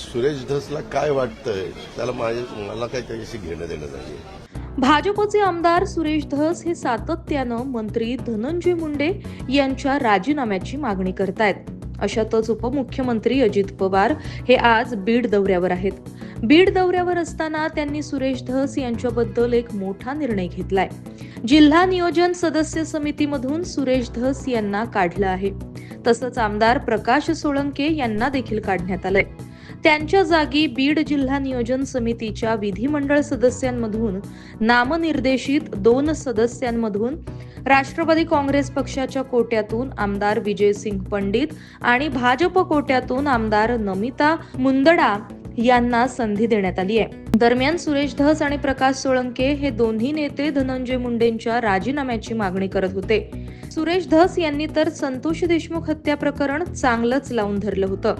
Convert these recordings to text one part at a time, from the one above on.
सुरेश धसला काय वाटतंय? त्याला माझ्या मला काय त्याच्याशी घेणं देणं नाही भाजपचे आमदार सुरेश धस हे सातत्यानं मंत्री धनंजय मुंडे यांच्या राजीनाम्याची मागणी करतायत. अशातच उपमुख्यमंत्री अजित पवार हे आज बीड दौऱ्यावर आहेत. बीड दौऱ्यावर असताना त्यांनी सुरेश धस यांच्याबद्दल एक मोठा निर्णय घेतलाय. जिल्हा नियोजन सदस्य समितीमधून सुरेश धस यांना काढलं आहे. तसंच आमदार प्रकाश सोळंके यांना देखील काढण्यात आलंय. त्यांच्या जागी बीड जिल्हा नियोजन समितीच्या विधिमंडळ सदस्यांमधून नामनिर्देशित दोन सदस्यांमधून राष्ट्रवादी काँग्रेस पक्षाच्या कोट्यातून आमदार विजयसिंग पंडित आणि भाजप कोट्यातून आमदार नमिता मुंदडा यांना संधी देण्यात आली आहे. दरम्यान सुरेश धस आणि प्रकाश सोळंके हे दोन्ही नेते धनंजय मुंडेंच्या राजीनाम्याची मागणी करत होते. सुरेश धस यांनी तर संतोष देशमुख हत्या प्रकरण चांगलंच लावून धरलं होतं.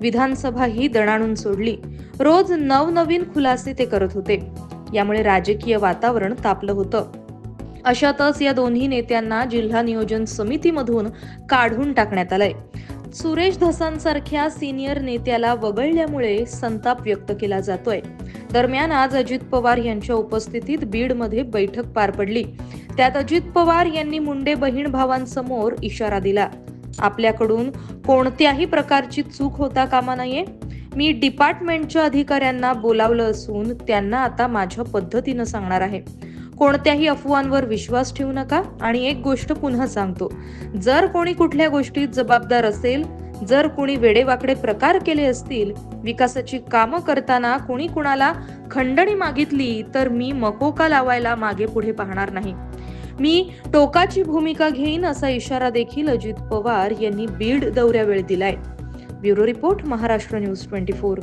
विधानसभा ही दणाणून सोडली. रोज नवनवीन खुलासे ते करत होते. यामुळे राजकीय वातावरण तापलं होतं. अशातच या दोन्ही नेत्यांना जिल्हा नियोजन समितीमधून काढून टाकण्यात आलंय. सुरेश धसांसारख्या सिनियर नेत्याला वगळल्यामुळे संताप व्यक्त केला जातोय. दरम्यान आज अजित पवार यांच्या उपस्थितीत बीडमध्ये बैठक पार पडली. त्यात अजित पवार यांनी मुंडे बहीण भावांसमोर इशारा दिला. आपल्याकडून कोणत्याही प्रकारची चूक होता कामा नये. मी डिपार्टमेंटच्या अधिकाऱ्यांना बोलावलं असून त्यांना आता माझ्या पद्धतीनं सांगणार आहे. कोणत्याही अफवांवर विश्वास ठेवू नका. आणि एक गोष्ट पुन्हा सांगतो. जर कोणी कुठल्या गोष्टीत जबाबदार असेल जर कोणी वेडेवाकडे प्रकार केले असतील विकासाची कामं करताना कोणी कुणाला खंडणी मागितली तर मी मकोका लावायला मागे पुढे पाहणार नाही. मी टोकाची भूमिका घेईन असा इशारा देखील अजित पवार यांनी बीड दौऱ्यावेळी दिलाय. Bureau report Maharashtra news twenty four.